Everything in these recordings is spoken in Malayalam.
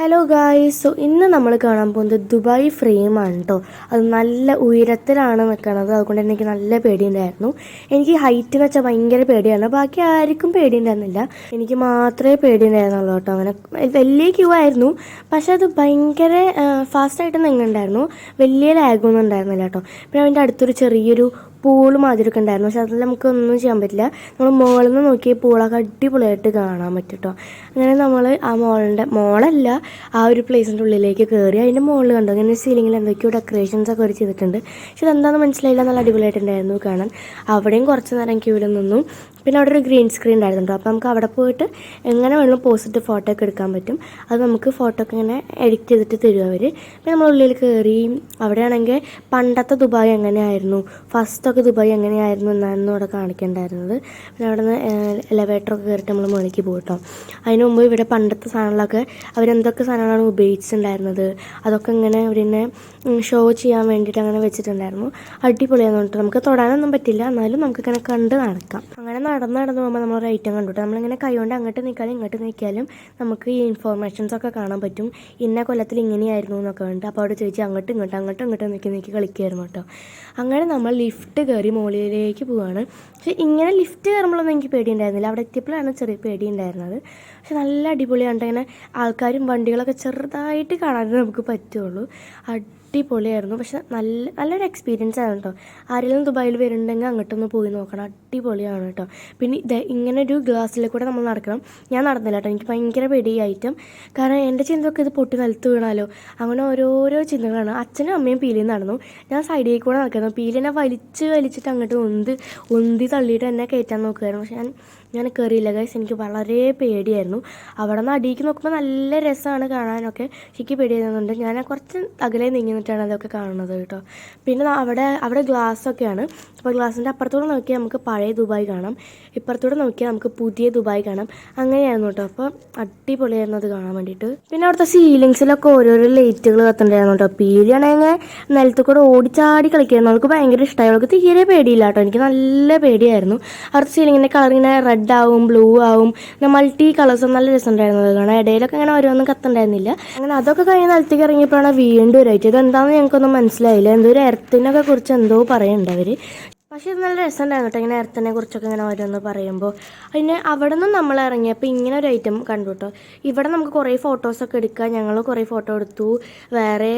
ഹലോ ഗായ്സ് സോ ഇന്ന് നമ്മൾ കാണാൻ പോകുന്നത് ദുബായ് ഫ്രെയിമാണ് കേട്ടോ അത് നല്ല ഉയരത്തിലാണ് നിൽക്കുന്നത് അതുകൊണ്ട് തന്നെ എനിക്ക് നല്ല പേടിയുണ്ടായിരുന്നു. എനിക്ക് ഹൈറ്റ് എന്ന് വെച്ചാൽ ഭയങ്കര പേടിയാണ്. ബാക്കി ആർക്കും പേടിയുണ്ടായിരുന്നില്ല. എനിക്ക് മാത്രമേ പേടിയുണ്ടായിരുന്നുള്ളൂ കേട്ടോ അങ്ങനെ വലിയ ക്യൂ ആയിരുന്നു. പക്ഷെ അത് ഭയങ്കര ഫാസ്റ്റായിട്ട് നീങ്ങുന്നുണ്ടായിരുന്നു വലിയ ലാഗൊന്നും ഉണ്ടായിരുന്നില്ല കേട്ടോ പിന്നെ അതിന്റെ അടുത്തൊരു ചെറിയൊരു പൂൾ മാതിരിയൊക്കെ ഉണ്ടായിരുന്നു. പക്ഷെ അതിൽ നമുക്കൊന്നും ചെയ്യാൻ പറ്റില്ല. നമ്മൾ മുകളിൽ നിന്ന് നോക്കി പൂളൊക്കെ അടിപൊളിയായിട്ട് കാണാൻ പറ്റും കേട്ടോ അങ്ങനെ നമ്മൾ ആ മോളിന്റെ മോളല്ല ആ ഒരു പ്ലേസിന്റെ ഉള്ളിലേക്ക് കയറി അതിന്റെ മുകളിൽ കണ്ടു. അങ്ങനെ സീലിങ്ങിൽ എന്തൊക്കെയോ ഡെക്കറേഷൻസ് ഒക്കെ ഒരു ചെയ്തിട്ടുണ്ട്. പക്ഷെ അതെന്താണെന്ന് മനസ്സിലായില്ല. നല്ല അടിപൊളിയായിട്ടുണ്ടായിരുന്നു കാണാൻ. അവിടെയും കുറച്ച് നേരം ക്യൂവിൽ നിന്നു. പിന്നെ അവിടെ ഒരു ഗ്രീൻ സ്ക്രീൻ ഉണ്ടായിരുന്നു അപ്പോൾ നമുക്ക് അവിടെ പോയിട്ട് എങ്ങനെ വേണമെങ്കിലും പോസിറ്റീവ് ഫോട്ടോ ഒക്കെ എടുക്കാൻ പറ്റും. അത് നമുക്ക് ഫോട്ടോ ഒക്കെ ഇങ്ങനെ എഡിറ്റ് ചെയ്തിട്ട് തരും അവർ പിന്നെ നമ്മൾ ഉള്ളിൽ കയറി അവിടെയാണെങ്കിൽ പണ്ടത്തെ ദുബായ് എങ്ങനെയായിരുന്നു? ഫസ്റ്റൊക്കെ ദുബായ് എങ്ങനെയായിരുന്നു എന്നായിരുന്നു അവിടെ കാണിക്കേണ്ടായിരുന്നത്. പിന്നെ അവിടെ നിന്ന് എലവേറ്ററൊക്കെ കയറിയിട്ട് നമ്മൾ മുകളിലേക്ക് പോയിട്ടോ അതിന് മുമ്പ് ഇവിടെ പണ്ടത്തെ സാധനങ്ങളൊക്കെ അവരെന്തൊക്കെ സാധനങ്ങളാണ് ഉപയോഗിച്ചിട്ടുണ്ടായിരുന്നത്? അതൊക്കെ ഇങ്ങനെ അവരിനെ ഷോ ചെയ്യാൻ വേണ്ടിയിട്ട് അങ്ങനെ വെച്ചിട്ടുണ്ടായിരുന്നു. അടിപൊളിയാണെന്ന് പറഞ്ഞിട്ട് നമുക്ക് തൊടാനൊന്നും പറ്റില്ല. എന്നാലും നമുക്കിങ്ങനെ കണ്ട് നടക്കാം. അങ്ങനെ നടന്ന് നടന്ന് പോകുമ്പോൾ നമ്മൾ ഐറ്റം കണ്ടു കേട്ടോ നമ്മളിങ്ങനെ കൈകൊണ്ട് അങ്ങോട്ട് നീക്കാലും ഇങ്ങോട്ട് നീക്കിയാലും നമുക്ക് ഈ ഇൻഫോർമേഷൻസ് ഒക്കെ കാണാൻ പറ്റും. ഇന്ന കൊല്ലത്തിൽ ഇങ്ങനെയായിരുന്നു എന്നൊക്കെ ഉണ്ട് അപ്പോൾ അവിടെ ചോദിച്ചാൽ അങ്ങോട്ടും ഇങ്ങോട്ടും അങ്ങോട്ടും ഇങ്ങോട്ടും നിൽക്കി നിൽക്കി കളിക്കുമായിരുന്നു കേട്ടോ. അങ്ങനെ നമ്മൾ ലിഫ്റ്റ് കയറി മുകളിലേക്ക് പോവാണ്. പക്ഷേ ഇങ്ങനെ ലിഫ്റ്റ് കയറുമ്പോഴൊന്നും എനിക്ക് പേടിയുണ്ടായിരുന്നില്ല. അവിടെ എത്തിയപ്പോഴാണ് ചെറിയ പേടി ഉണ്ടായിരുന്നത് പക്ഷെ നല്ല അടിപൊളിയാണ് ഇങ്ങനെ ആൾക്കാരും വണ്ടികളൊക്കെ ചെറുതായിട്ട് കാണാനേ നമുക്ക് പറ്റുള്ളൂ. അടിപൊളിയായിരുന്നു. പക്ഷെ നല്ല നല്ലൊരു എക്സ്പീരിയൻസ് ആണ് കേട്ടോ. ആരെങ്കിലും ദുബായിൽ വരുന്നുണ്ടെങ്കിൽ അങ്ങോട്ടൊന്ന് പോയി നോക്കണം. അടിപൊളിയാണ് കേട്ടോ. പിന്നെ ഇത് ഇങ്ങനെ ഒരു ഗ്ലാസ്സിൽ കൂടെ നമ്മൾ നടക്കണം. ഞാൻ നടന്നില്ല കേട്ടോ. എനിക്ക് ഭയങ്കര പേടി ഐറ്റം കാരണം എന്റെ ചിന്തയൊക്കെ ഇത് പൊട്ടി നിലത്ത് വീണാലോ? അങ്ങനെ ഓരോരോ ചിന്തകളാണ്. അച്ഛനും അമ്മയും പീലിയും നടന്നു. ഞാൻ സൈഡിൽ കൂടെ നടക്കുന്നു. പീലിനെ വലിച്ച് വലിച്ചിട്ട് അങ്ങോട്ട് ഒന്ത് ഒന്തി തള്ളിയിട്ട് എന്നെ കയറ്റാൻ നോക്കുമായിരുന്നു പക്ഷെ ഞാൻ ഞാൻ കയറിയില്ല ഗൈസ് എനിക്ക് വളരെ പേടിയായിരുന്നു. അവിടെ നിന്ന് അടിയിലേക്ക് നോക്കുമ്പോൾ നല്ല രസമാണ് കാണാനൊക്കെ. എനിക്ക് പേടിയായിരുന്നുണ്ട്. ഞാൻ കുറച്ച് അകലെ നീങ്ങി നിന്നിട്ടാണ് അതൊക്കെ കാണുന്നത് കേട്ടോ. പിന്നെ അവിടെ അവിടെ ഗ്ലാസ്സൊക്കെയാണ് അപ്പോൾ ഗ്ലാസിന്റെ അപ്പുറത്തോടെ നോക്കിയാൽ നമുക്ക് പഴയ ദുബായ് കാണാം. ഇപ്പുറത്തൂടെ നോക്കിയാൽ നമുക്ക് പുതിയ ദുബായ് കാണാം. അങ്ങനെയായിരുന്നു കേട്ടോ. അപ്പോൾ അടിപൊളിയായിരുന്നു അത് കാണാൻ വേണ്ടിയിട്ട്. പിന്നെ അവിടുത്തെ സീലിങ്സിലൊക്കെ ഓരോരോ ലൈറ്റുകൾ കത്തുണ്ടായിരുന്നു കേട്ടോ. പീഴിയാണെങ്കിൽ നിലത്ത് കൂടെ ഓടിച്ചാടി കളിക്കായിരുന്നു അവൾക്ക് ഭയങ്കര ഇഷ്ടമായി അവൾക്ക് തീരെ പേടിയില്ല കേട്ടോ. എനിക്ക് നല്ല പേടിയായിരുന്നു. അവിടുത്തെ സീലിങ്ങിന്റെ കളർ ഇങ്ങനെ റെഡ് ആവും ബ്ലൂ ആവും. മൾട്ടി കളേഴ്സും നല്ല രസമുണ്ടായിരുന്നു. അത് കാണാം ഇടയിലൊക്കെ അങ്ങനെ ഓരോന്നും കത്തുണ്ടായിരുന്നില്ല അങ്ങനെ അതൊക്കെ കഴിഞ്ഞ നിലത്തേക്ക് ഇറങ്ങിയപ്പോഴാണ് വീണ്ടും ഒരു ഐറ്റം. ഇത് എന്താണെന്ന് ഞങ്ങൾക്കൊന്നും മനസ്സിലായില്ല. എന്തോ ഒരു എർത്തിനൊക്കെ കുറിച്ച് എന്തോ പറയുന്നുണ്ട് അവർ പക്ഷേ നല്ല രസമുണ്ടായിരുന്നു കേട്ടോ. ഇങ്ങനെ എർത്തിനെ കുറിച്ചൊക്കെ ഇങ്ങനെ ഓരോന്ന് പറയുമ്പോൾ പിന്നെ അവിടെ നിന്ന് നമ്മൾ ഇറങ്ങിയപ്പോൾ ഇങ്ങനെ ഒരു ഐറ്റം കണ്ടു കേട്ടോ ഇവിടെ നമുക്ക് കുറേ ഫോട്ടോസൊക്കെ എടുക്കുക ഞങ്ങൾ കുറേ ഫോട്ടോ എടുത്തു. വേറെ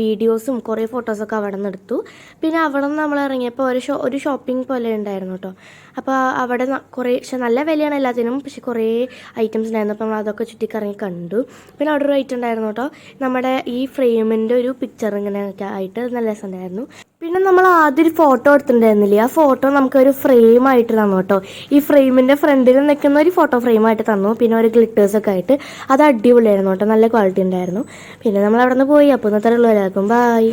വീഡിയോസും കുറേ ഫോട്ടോസൊക്കെ അവിടെ നിന്ന് എടുത്തു. പിന്നെ അവിടെ നിന്ന് നമ്മൾ ഇറങ്ങിയപ്പോൾ ഒരു ഷോ ഒരു ഷോപ്പിംഗ് പോലെ ഉണ്ടായിരുന്നു കേട്ടോ അപ്പോൾ അവിടെ കുറേ പക്ഷെ നല്ല വിലയാണ് എല്ലാത്തിനും. പക്ഷേ കുറേ ഐറ്റംസ് ഉണ്ടായിരുന്നു. അപ്പോൾ നമ്മൾ അതൊക്കെ ചുറ്റിക്കറങ്ങി കണ്ടു. പിന്നെ അവിടെ ഒരു ഐറ്റം ഉണ്ടായിരുന്നു കേട്ടോ നമ്മുടെ ഈ ഫ്രെയിമിന്റെ ഒരു പിക്ചർ ഇങ്ങനെയൊക്കെ ആയിട്ട് നല്ല രസമുണ്ടായിരുന്നു. പിന്നെ നമ്മൾ ആദ്യം ഒരു ഫോട്ടോ എടുത്തിട്ടുണ്ടായിരുന്നില്ലേ? ആ ഫോട്ടോ നമുക്കൊരു ഫ്രെയിം ആയിട്ട് തന്നു കേട്ടോ. ഈ ഫ്രെയിമിന്റെ ഫ്രണ്ടിൽ നിൽക്കുന്ന ഒരു ഫോട്ടോ ഫ്രെയിം ആയിട്ട് തന്നു. പിന്നെ ഒരു ഗ്ലിറ്റേഴ്സ് ഒക്കെ ആയിട്ട്. അത് അടിപൊളിയായിരുന്നു കേട്ടോ. നല്ല ക്വാളിറ്റി ഉണ്ടായിരുന്നു. പിന്നെ നമ്മൾ അവിടെ നിന്ന് പോയി. അപ്പോൾ ഇന്നത്തെ ഉള്ളൂ എല്ലാവർക്കും ബായ്